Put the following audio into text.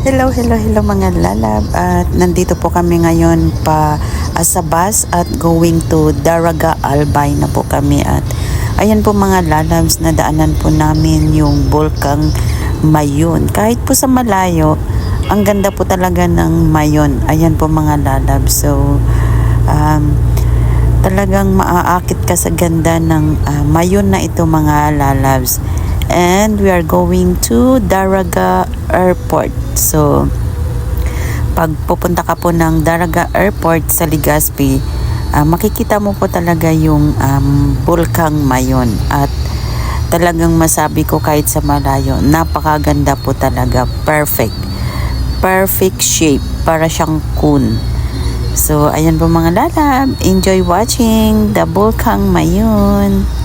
Hello, hello, hello mga lalab at nandito po kami ngayon pa ah, sa bus at going to Daraga Albay na po kami at ayan po mga lalabs na daanan po namin yung Bulkang Mayon. Kahit po sa malayo, ang ganda po talaga ng Mayon. Ayan po mga lalabs. So, um, talagang maaakit ka sa ganda ng ah, Mayon na ito mga lalabs. And we are going to Daraga Airport. So, pag pupunta ka po ng Daraga Airport sa Legazpi, ah, makikita mo po talaga yung um, Bulkang Mayon. At talagang masabi ko kahit sa malayo, napakaganda po talaga. Perfect. Perfect shape. Para siyang kun. So, ayan po mga lalab. Enjoy watching the Bulkang Mayon.